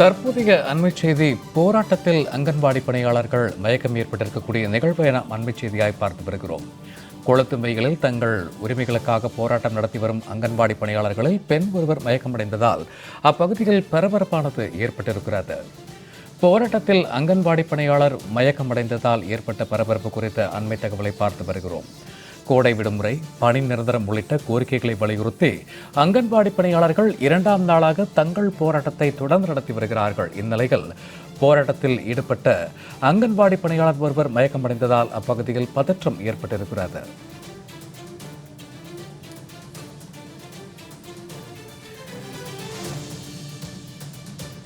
தற்போதைய அண்மை செய்தி போராட்டத்தில் அங்கன்வாடி பணியாளர்கள் மயக்கம் ஏற்பட்டிருக்கக்கூடிய நிகழ்வு என அண்மை செய்தியாய் பார்த்து வருகிறோம். கொளுத்தும்பைகளில் தங்கள் உரிமைகளுக்காக போராட்டம் நடத்தி வரும் அங்கன்வாடி பணியாளர்களில் பெண் ஒருவர் மயக்கமடைந்ததால் அப்பகுதியில் பரபரப்பானது ஏற்பட்டிருக்கிறது. போராட்டத்தில் அங்கன்வாடி பணியாளர் மயக்கமடைந்ததால் ஏற்பட்ட பரபரப்பு குறித்த அண்மை தகவலை பார்த்து வருகிறோம். கோடை விடுமுறை பணி நிரந்தரம் உள்ளிட்ட கோரிக்கைகளை வலியுறுத்தி அங்கன்வாடி பணியாளர்கள் இரண்டாம் நாளாக தங்கள் போராட்டத்தை தொடர்ந்து நடத்தி வருகிறார்கள். இந்நிலையில் போராட்டத்தில் ஈடுபட்ட அங்கன்வாடி பணியாளர் ஒருவர் மயக்கமடைந்ததால் அப்பகுதியில் பதற்றம் ஏற்பட்டிருக்கிறது.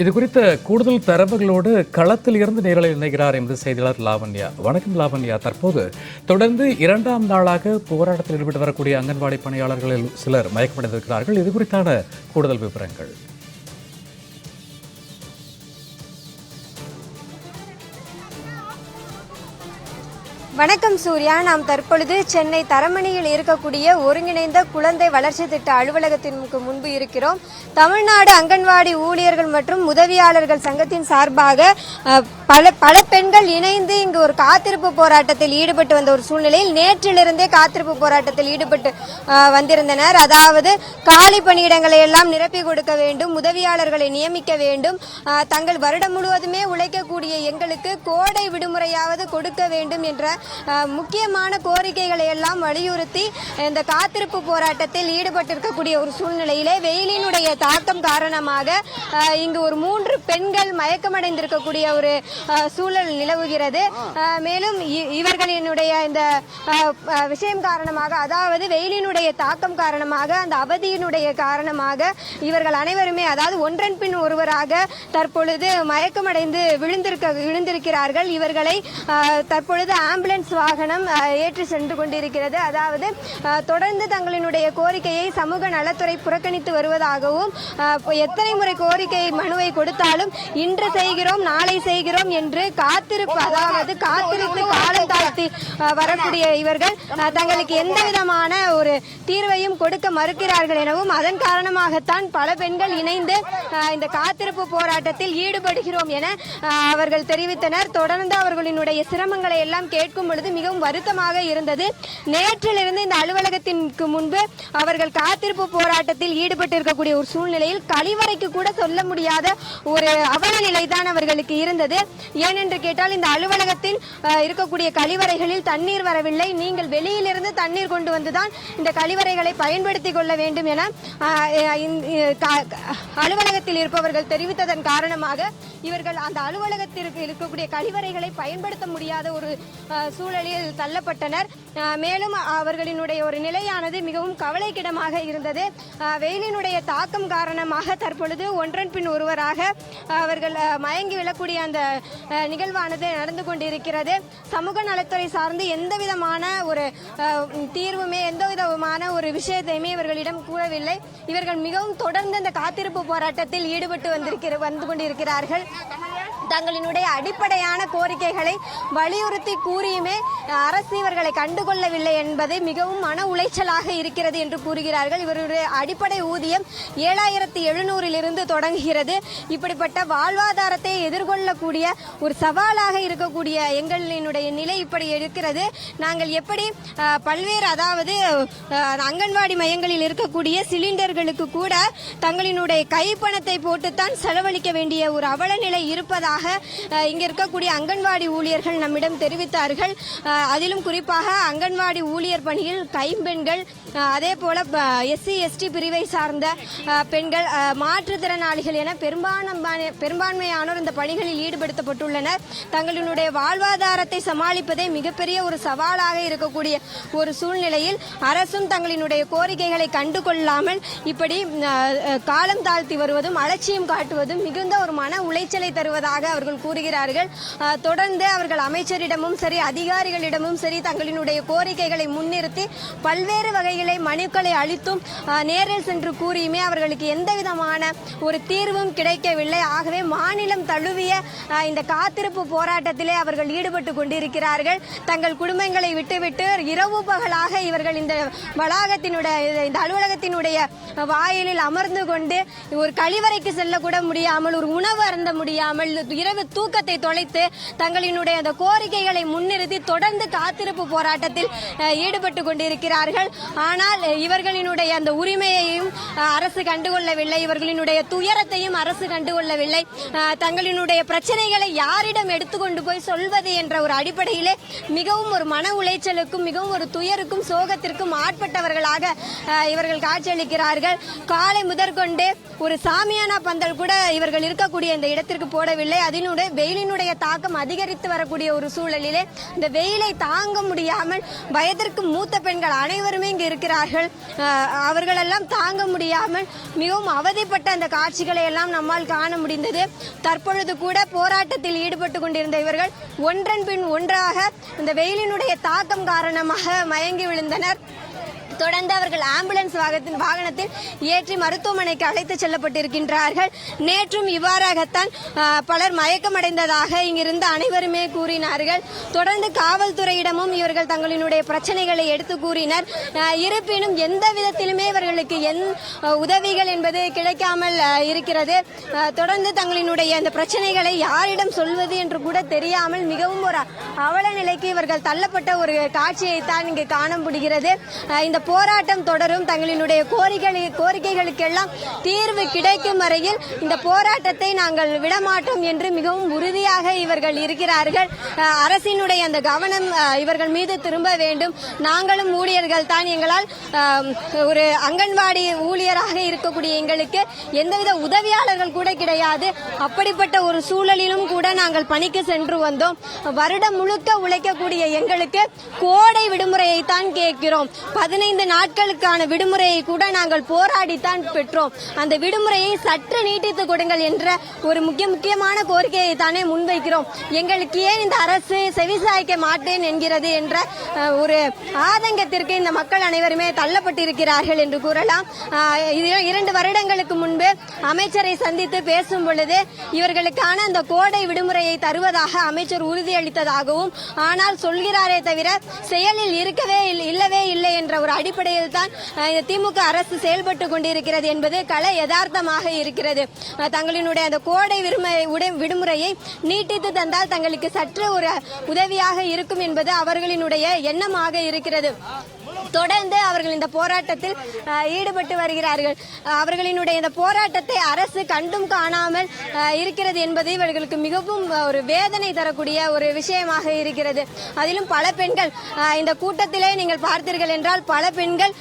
இது குறித்த கூடுதல் தரவுகளோடு களத்தில் இருந்து நேரலை இணைகிறார் எமது செய்தியாளர் லாவண்யா. வணக்கம் லாவண்யா. தற்போது தொடர்ந்து இரண்டாம் நாளாக போராட்டத்தில் ஈடுபட்டு வரக்கூடிய அங்கன்வாடி பணியாளர்களில் சிலர் மயக்கமடைந்திருக்கிறார்கள். இது குறித்தான கூடுதல் விவரங்கள். வணக்கம் சூர்யா. நாம் தற்பொழுது சென்னை தரமணியில் இருக்கக்கூடிய ஒருங்கிணைந்த குழந்தை வளர்ச்சி திட்ட அலுவலகத்திற்கு முன்பு இருக்கிறோம். தமிழ்நாடு அங்கன்வாடி ஊழியர்கள் மற்றும் உதவியாளர்கள் சங்கத்தின் சார்பாக பல பல பெண்கள் இணைந்து இங்கு ஒரு காத்திருப்பு போராட்டத்தில் ஈடுபட்டு வந்த ஒரு சூழ்நிலையில் நேற்றிலிருந்தே காத்திருப்பு போராட்டத்தில் ஈடுபட்டு வந்திருந்தனர். அதாவது காலி பணியிடங்களை எல்லாம் நிரப்பி கொடுக்க வேண்டும் உதவியாளர்களை நியமிக்க வேண்டும். தங்கள் வருடம் முழுவதுமே உழைக்கக்கூடிய எங்களுக்கு கோடை விடுமுறையாவது கொடுக்க வேண்டும் என்ற முக்கியமான கோரிக்கைகளை எல்லாம் வலியுறுத்தி இந்த காத்திருப்பு போராட்டத்தில் ஈடுபட்டிருக்கக்கூடிய ஒரு சூழ்நிலையிலே வெயிலினுடைய தாக்கம் காரணமாக இங்கு ஒரு மூன்று பெண்கள் மயக்கமடைந்திருக்கக்கூடிய ஒரு சூழல் நிலவுகிறது. மேலும் இ- இவர்களினுடைய இந்த விஷயம் காரணமாக அதாவது வெயிலினுடைய தாக்கம் காரணமாக அந்த அவதியினுடைய காரணமாக இவர்கள் அனைவருமே அதாவது ஒன்றன் பின் ஒருவராக தற்பொழுது மயக்கமடைந்து விழுந்திருக்க விழுந்திருக்கிறார்கள். இவர்களை தற்பொழுது ஆம்புலன்ஸ் வாகனம் ஏற்றி சென்று கொண்டிருக்கிறது. அதாவது தொடர்ந்து தங்களினுடைய கோரிக்கையை சமூக நலத்துறை புறக்கணித்து வருவதாகவும் எத்தனை முறை கோரிக்கை மனுவை கொடுத்தாலும் இன்று செய்கிறோம் நாளை செய்கிறோம் என்று காத்திருப்பு அதாவது காத்திருப்பு காலம் தாழ்த்தி வரக்கூடிய இவர்கள் தங்களுக்கு எந்த விதமான ஒரு தீர்வையும் கொடுக்க மறுக்கிறார்கள் எனவும் அதன் காரணமாகத்தான் பல பெண்கள் இணைந்து இந்த காத்திருப்பு போராட்டத்தில் ஈடுபடுகிறோம் என அவர்கள் தெரிவித்தனர். தொடர்ந்து அவர்களினுடைய சிரமங்களை எல்லாம் கேட்கும் பொழுது மிகவும் வருத்தமாக இருந்தது. நேற்றிலிருந்து இந்த அலுவலகத்திற்கு முன்பு அவர்கள் காத்திருப்பு போராட்டத்தில் ஈடுபட்டிருக்கக்கூடிய ஒரு சூழ்நிலையில் கழிவறைக்கு கூட சொல்ல முடியாத ஒரு அவல நிலைதான் அவர்களுக்கு இருந்தது. ஏனென்று கேட்டால் இந்த அலுவலகத்தில் இருக்கக்கூடிய கழிவறைகளில் தண்ணீர் வரவில்லை. நீங்கள் வெளியிலிருந்து தண்ணீர் கொண்டு வந்துதான் இந்த கழிவறைகளை பயன்படுத்திக் கொள்ள வேண்டும் என இந்த- அலுவலகத்தில் இருப்பவர்கள் தெரிவித்ததன் காரணமாக இவர்கள் அந்த அலுவலகத்திற்கு இருக்கக்கூடிய கழிவறைகளை பயன்படுத்த முடியாத ஒரு சூழலில் தள்ளப்பட்டனர். மேலும் அவர்களினுடைய ஒரு நிலையானது மிகவும் கவலைக்கிடமாக இருந்தது. வெயிலினுடைய தாக்கம் காரணமாக தற்பொழுது ஒன்றன் பின் ஒருவராக அவர்கள் மயங்கி விழக்கூடிய அந்த நிகழ்வானது நடந்து கொண்டிருக்கிறது. சமூக நலத்துறை சார்ந்து எந்த விதமான ஒரு தீர்வுமே எந்த விதமான ஒரு விஷயத்தையுமே இவர்களிடம் கூறவில்லை. இவர்கள் மிகவும் தொடர்ந்து இந்த காத்திருப்பு போராட்டத்தில் ஈடுபட்டு வந்திருக்கிற வந்து கொண்டிருக்கிறார்கள். தங்களினுடைய அடிப்படையான கோரிக்கைகளை வலியுறுத்தி கூறியுமே அரசு இவர்களை கண்டுகொள்ளவில்லை என்பது மிகவும் மன உளைச்சலாக இருக்கிறது என்று கூறுகிறார்கள். இவருடைய அடிப்படை ஊதியம் ஏழாயிரத்தி எழுநூறிலிருந்து தொடங்குகிறது. இப்படிப்பட்ட வாழ்வாதாரத்தை எதிர்கொள்ளக்கூடிய ஒரு சவாலாக இருக்கக்கூடிய எங்களினுடைய நிலை இப்படி இருக்கிறது. நாங்கள் எப்படி பல்வேறு அதாவது அங்கன்வாடி மையங்களில் இருக்கக்கூடிய சிலிண்டர்களுக்கு கூட தங்களினுடைய கைப்பணத்தை போட்டுத்தான் செலவழிக்க வேண்டிய ஒரு அவல நிலை இருப்பதாக அஹ், இங்கே இருக்கக்கூடிய அங்கன்வாடி ஊழியர்கள் நம்மிடம் தெரிவித்தார்கள். அதிலும் குறிப்பாக அங்கன்வாடி ஊழியர் பணியில் கைம்பெண்கள் அதே போல எஸ்சி எஸ்டி பிரிவை சார்ந்த பெண்கள் மாற்றுத்திறனாளிகள் என பெரும்பான்மை பெரும்பான்மையானோர் இந்த பணிகளில் ஈடுபடுத்தப்பட்டுள்ளனர். தங்களினுடைய வாழ்வாதாரத்தை சமாளிப்பதே மிகப்பெரிய ஒரு சவாலாக இருக்கக்கூடிய ஒரு சூழ்நிலையில் அரசும் தங்களினுடைய கோரிக்கைகளை கண்டு கொள்ளாமல் இப்படி காலம் தாழ்த்தி வருவதும் அலட்சியம் காட்டுவதும் மிகுந்த ஒரு மன உளைச்சலை தருவதாக அவர்கள் கூறுகிறார்கள். தொடர்ந்து அவர்கள் அமைச்சரிடமும் சரி அதிகாரிகளிடமும் சரி தங்களினுடைய கோரிக்கைகளை முன்னிறுத்தி பல்வேறு வகைகளை மனுக்களை அளித்தும் நேரில் சென்று கூறியுமே அவர்களுக்கு எந்த விதமான ஒரு தீர்வும் கிடைக்கவில்லை. ஆகவே மாநிலம் தழுவிய இந்த காத்திருப்பு போராட்டத்திலே அவர்கள் ஈடுபட்டு கொண்டிருக்கிறார்கள். தங்கள் குடும்பங்களை விட்டுவிட்டு இரவு பகலாக இவர்கள் இந்த வளாகத்தினுடைய இந்த அலுவலகத்தினுடைய வாயிலில் அமர்ந்து கொண்டு ஒரு கழிவறைக்கு செல்லக்கூட முடியாமல் ஒரு உணவு அருந்த முடியாமல் இரவு தூக்கத்தை தொலைத்து தங்களினுடைய அந்த கோரிக்கைகளை முன்னிறுத்தி தொடர்ந்து காத்திருப்பு போராட்டத்தில் ஈடுபட்டு கொண்டிருக்கிறார்கள். ஆனால் இவர்களினுடைய அந்த உரிமையையும் அரசு கண்டுகொள்ளவில்லை. இவர்களினுடைய துயரத்தையும் அரசு கண்டுகொள்ளவில்லை. தங்களினுடைய பிரச்சனைகளை யாரிடம் எடுத்துக்கொண்டு போய் சொல்வது என்ற ஒரு அடிப்படையிலே மிகவும் ஒரு மன உளைச்சலுக்கும் மிகவும் ஒரு துயருக்கும் சோகத்திற்கும் ஆட்பட்டவர்களாக இவர்கள் காட்சியளிக்கிறார்கள். காலை முதற்கொண்டு ஒரு சாமியானா பந்தல் கூட இவர்கள் இருக்கக்கூடிய இந்த இடத்திற்கு போடவில்லை. அதனுடைய வெயிலினுடைய தாக்கம் அதிகரித்து வரக்கூடிய ஒரு சூழலிலே இந்த வெயிலை தாங்க முடியாமல் வயதிற்கு மூத்த பெண்கள் அனைவருமே இங்கு இருக்கிறார்கள். அவர்களெல்லாம் தாங்க முடியாமல் மிகவும் அவதிப்பட்ட அந்த காட்சிகளை எல்லாம் நம்மால் காண முடிந்தது. தற்பொழுது கூட போராட்டத்தில் ஈடுபட்டு கொண்டிருந்த இவர்கள் ஒன்றன் பின் ஒன்றாக இந்த வெயிலினுடைய தாக்கம் காரணமாக மயங்கி விழுந்தனர். தொடர்ந்து அவர்கள் ஆம்புலன்ஸ் வாகனத்தின் வாகனத்தில் ஏற்றி மருத்துவமனைக்கு அழைத்து செல்லப்பட்டிருக்கின்றார்கள். நேற்றும் இவ்வாறாகத்தான் பலர் மயக்கமடைந்ததாக இங்கிருந்து அனைவருமே கூறினார்கள். தொடர்ந்து காவல்துறையிடமும் இவர்கள் தங்களினுடைய பிரச்சனைகளை எடுத்து கூறினர். இருப்பினும் எந்த விதத்திலுமே இவர்களுக்கு என் உதவிகள் என்பது கிடைக்காமல் இருக்கிறது. தொடர்ந்து தங்களினுடைய அந்த பிரச்சனைகளை யாரிடம் சொல்வது என்று கூட தெரியாமல் மிகவும் ஒரு அவல நிலைக்கு இவர்கள் தள்ளப்பட்ட ஒரு காட்சியை தான் இங்கு காண முடிகிறது. இந்த போராட்டம் தொடரும். தங்களினுடைய கோரிக்கை கோரிக்கைகளுக்கெல்லாம் தீர்வு கிடைக்கும் வரையில் இந்த போராட்டத்தை நாங்கள் விடமாட்டோம் என்று மிகவும் உறுதியாக இவர்கள் இருக்கிறார்கள். அரசினுடைய அந்த கவனம் இவர்கள் மீது திரும்ப வேண்டும். நாங்களும் ஊழியர்கள் தான். எங்களால் ஒரு அங்கன்வாடி ஊழியராக இருக்கக்கூடிய எங்களுக்கு எந்தவித உதவியாளர்கள் கூட கிடையாது. அப்படிப்பட்ட ஒரு சூழலிலும் கூட நாங்கள் பணிக்கு சென்று வந்தோம். வருடம் முழுக்க உழைக்கக்கூடிய எங்களுக்கு கோடை விடுமுறையை தான் கேட்கிறோம். பதினைந்து நாட்களுக்கான விடுமுறையை கூட நாங்கள் போராடித்தான் பெற்றோம். அந்த விடுமுறையை சற்று நீட்டித்து கொடுங்கள் என்ற ஒரு முக்கிய முக்கியமான கோரிக்கையை தானே முன்வைக்கிறோம். எங்களுக்கு ஏன் இந்த அரசு செவிசாய்க்க மாட்டேன் என்கிறது என்ற ஒரு ஆதங்கத்திற்கு இந்த மக்கள் அனைவருமே தள்ளப்பட்டிருக்கிறார்கள் என்று கூறலாம். இரண்டு வருடங்களுக்கு முன்பு அமைச்சரை சந்தித்து பேசும் பொழுது இவர்களுக்கான அந்த கோடை விடுமுறையை தருவதாக அமைச்சர் உறுதியளித்ததாகவும் ஆனால் சொல்கிறாரே தவிர செயலில் இருக்கவே இல்லவே இல்லை என்ற ஒரு அடிப்படையில் தான் இந்த திமுக அரசு செயல்பட்டு கொண்டிருக்கிறது என்பது கலை யதார்த்தமாக இருக்கிறது. அஹ், தங்களினுடைய அந்த கோடை விடுமுறை உடை- விடுமுறையை நீட்டித்து தந்தால் தங்களுக்கு சற்று ஒரு உதவியாக இருக்கும் என்பது அவர்களினுடைய எண்ணமாக இருக்கிறது. தொடர்ந்து அவர்கள் இந்த போராட்டத்தில் ஈடுபட்டு வருகிறார்கள். அவர்களினுடைய இந்த போராட்டத்தை அரசு கண்டும் காணாமல் இருக்கிறது என்பது இவர்களுக்கு மிகவும் ஒரு வேதனை தரக்கூடிய ஒரு விஷயமாக இருக்கிறது. அதிலும் பல பெண்கள் இந்த கூட்டத்திலே நீங்கள் பார்த்தீர்கள் என்றால் பல பெண்கள்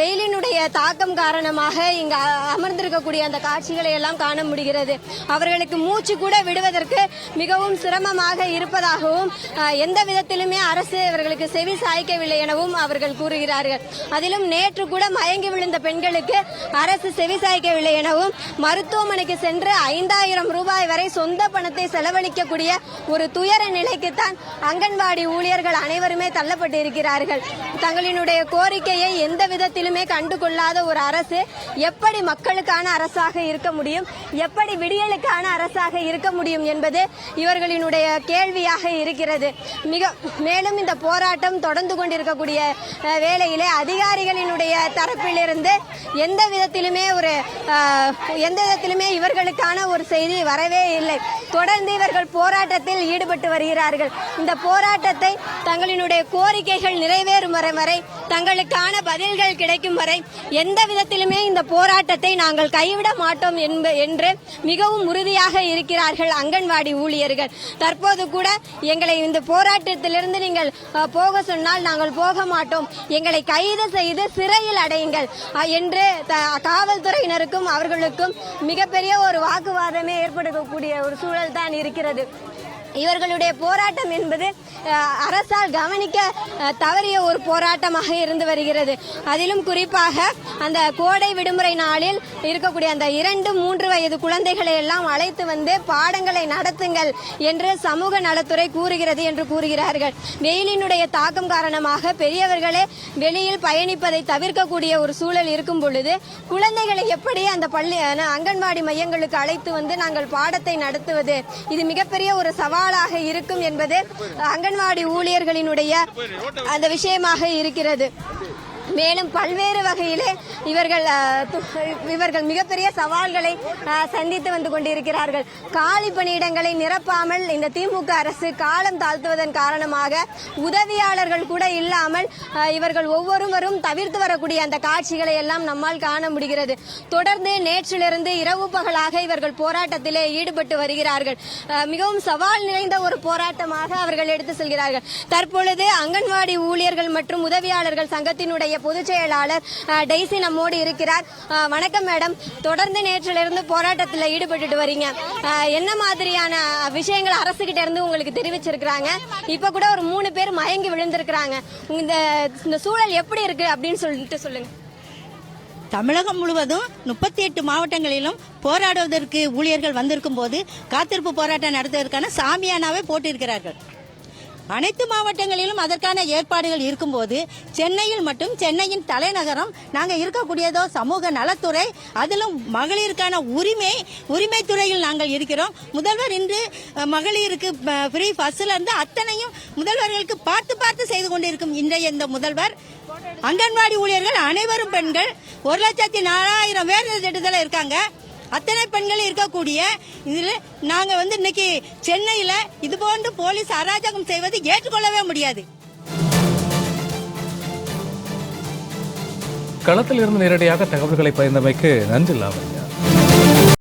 வெயிலினுடைய தாக்கம் காரணமாக இங்கு அமர்ந்திருக்கக்கூடிய அந்த காட்சிகளை எல்லாம் காண முடிகிறது. அவர்களுக்கு மூச்சு கூட விடுவதற்கு மிகவும் சிரமமாக இருப்பதாகவும் எந்த விதத்திலுமே அரசு இவர்களுக்கு செவி சாய்க்கவில்லை எனவும் அவர்கள் வருகிறார்கள் அதிலும் நேற்று கூட மயங்கி விழுந்த பெண்களுக்கு அரசு செவிசாய்க்கவில்லை எனவும் மருத்துவமனைக்கு சென்று ஐந்தாயிரம் ரூபாய் வரை சொந்த பணத்தை செலவழிக்கக்கூடிய ஒரு துயர நிலைக்குத்தான் அங்கன்வாடி ஊழியர்கள் அனைவருமே தள்ளப்பட்டு இருக்கிறார்கள் தங்களினுடைய கோரிக்கையை எந்த விதத்திலுமே கண்டு கொள்ளாத ஒரு அரசு எப்படி மக்களுக்கான அரசாக இருக்க முடியும் எப்படி விடியலுக்கான அரசாக இருக்க முடியும் என்பது இவர்களினுடைய கேள்வியாக இருக்கிறது. மிக மேலும் இந்த போராட்டம் தொடர்ந்து கொண்டிருக்கக்கூடிய வேலை வேளையிலே அதிகாரிகளினுடைய தரப்பிலிருந்து எந்த விதத்திலுமே ஒரு எந்த விதத்திலுமே இவர்களுக்கான ஒரு செய்தி வரவே இல்லை. தொடர்ந்து இவர்கள் போராட்டத்தில் ஈடுபட்டு வருகிறார்கள். இந்த போராட்டத்தை தங்களினுடைய கோரிக்கைகள் நிறைவேறும் வரை வரை தங்களுக்கான பதில்கள் கிடைக்கும் வரை எந்த விதத்திலுமே இந்த போராட்டத்தை நாங்கள் கைவிட மாட்டோம் என்று மிகவும் உறுதியாக இருக்கிறார்கள் அங்கன்வாடி ஊழியர்கள். தற்போது கூட எங்களை இந்த போராட்டத்திலிருந்து நீங்கள் போக சொன்னால் நாங்கள் போக மாட்டோம். எங்களை கைது செய்து சிறையில் அடையுங்கள். என்று காவல்துறையினருக்கும் அவர்களுக்கும் மிகப்பெரிய ஒரு வாக்குவாதமே ஏற்படக்கூடிய ஒரு சூழல் தான் இருக்கிறது. இவர்களுடைய போராட்டம் என்பது அரசால் கவனிக்க தவறிய ஒரு போராட்டமாக இருந்து வருகிறது. அதிலும் குறிப்பாக அந்த கோடை விடுமுறை நாளில் இருக்கக்கூடிய அந்த இரண்டு மூன்று வயது குழந்தைகளை எல்லாம் அழைத்து வந்து பாடங்களை நடத்துங்கள் என்று சமூக நலத்துறை கூறுகிறது என்று கூறுகிறார்கள். வெயிலினுடைய தாக்கம் காரணமாக பெரியவர்களே வெளியில் பயணிப்பதை தவிர்க்கக்கூடிய ஒரு சூழல் இருக்கும் பொழுது குழந்தைகளை எப்படி அந்த பள்ளி அங்கன்வாடி மையங்களுக்கு அழைத்து வந்து நாங்கள் பாடத்தை நடத்துவது? இது மிகப்பெரிய ஒரு சவாலாக இருக்கும் என்பது அங்கன் அங்கன்வாடி ஊழியர்களினுடைய அந்த விஷயமாக இருக்கிறது. மேலும் பல்வேறு வகையிலே இவர்கள் து- இவர்கள் மிகப்பெரிய சவால்களை சந்தித்து வந்து கொண்டிருக்கிறார்கள். காலி பணியிடங்களை நிரப்பாமல் இந்த திமுக அரசு காலம் தாழ்த்துவதன் காரணமாக உதவியாளர்கள் கூட இல்லாமல் இவர்கள் ஒவ்வொருவரும் தவிர்த்து வரக்கூடிய அந்த காட்சிகளை எல்லாம் நம்மால் காண முடிகிறது. தொடர்ந்து நேற்றிலிருந்து இரவு பகலாக இவர்கள் போராட்டத்திலே ஈடுபட்டு வருகிறார்கள். மிகவும் சவால் நிறைந்த ஒரு போராட்டமாக அவர்கள் எடுத்து செல்கிறார்கள். தற்பொழுது அங்கன்வாடி ஊழியர்கள் மற்றும் உதவியாளர்கள் சங்கத்தினுடைய பொதுச் செயலாளர் டெய்சி நம்மோடு இருக்கிறார். வணக்கம் மேடம். தொடர்ந்து நேற்றிலிருந்து போராட்டத்தில் ஈடுபட்டுட்டு வரீங்க. என்ன மாதிரியான விஷயங்கள் அரசு கிட்ட இருந்து உங்களுக்கு தெரிவிச்சிருக்கிறாங்க? இப்ப கூட ஒரு மூணு பேர் மயங்கி விழுந்திருக்கிறாங்க. இந்த இந்த சூழல் எப்படி இருக்கு அப்படின்னு சொல்லிட்டு சொல்லுங்க. தமிழகம் முழுவதும் முப்பத்தி எட்டு மாவட்டங்களிலும் போராடுவதற்கு ஊழியர்கள் வந்திருக்கும் போது காத்திருப்பு போராட்டம் நடத்துவதற்கான சாமியானாவே போட்டிருக்கிறார்கள். அனைத்து மாவட்டங்களிலும் அதற்கான ஏற்பாடுகள் இருக்கும்போது சென்னையில் மட்டும் சென்னையின் தலைநகரம் நாங்கள் இருக்கக்கூடியதோ சமூக நலத்துறை அதிலும் மகளிருக்கான உரிமை உரிமை துறையில் நாங்கள் இருக்கிறோம். முதல்வர் இன்று மகளிருக்கு ஃப்ரீ பஸ்ஸில் இருந்து அத்தனையும் முதல்வர்களுக்கு பார்த்து பார்த்து செய்து கொண்டிருக்கும் இன்றைய இந்த முதல்வர். அங்கன்வாடி ஊழியர்கள் அனைவரும் பெண்கள். ஒரு லட்சத்தி நாலாயிரம் பேர் திட்டத்தில் இருக்காங்க. அத்தனை பெண்கள் இருக்கக்கூடிய இதில் நாங்கள் வந்து இன்னைக்கு சென்னையில் இது போன்று போலீஸ் அராஜகம் செய்வது ஏற்றுக்கொள்ளவே முடியாது. களத்தில் இருந்து நேரடியாக தகவல்களை பகிர்ந்தமைக்கு நன்றி லாவண்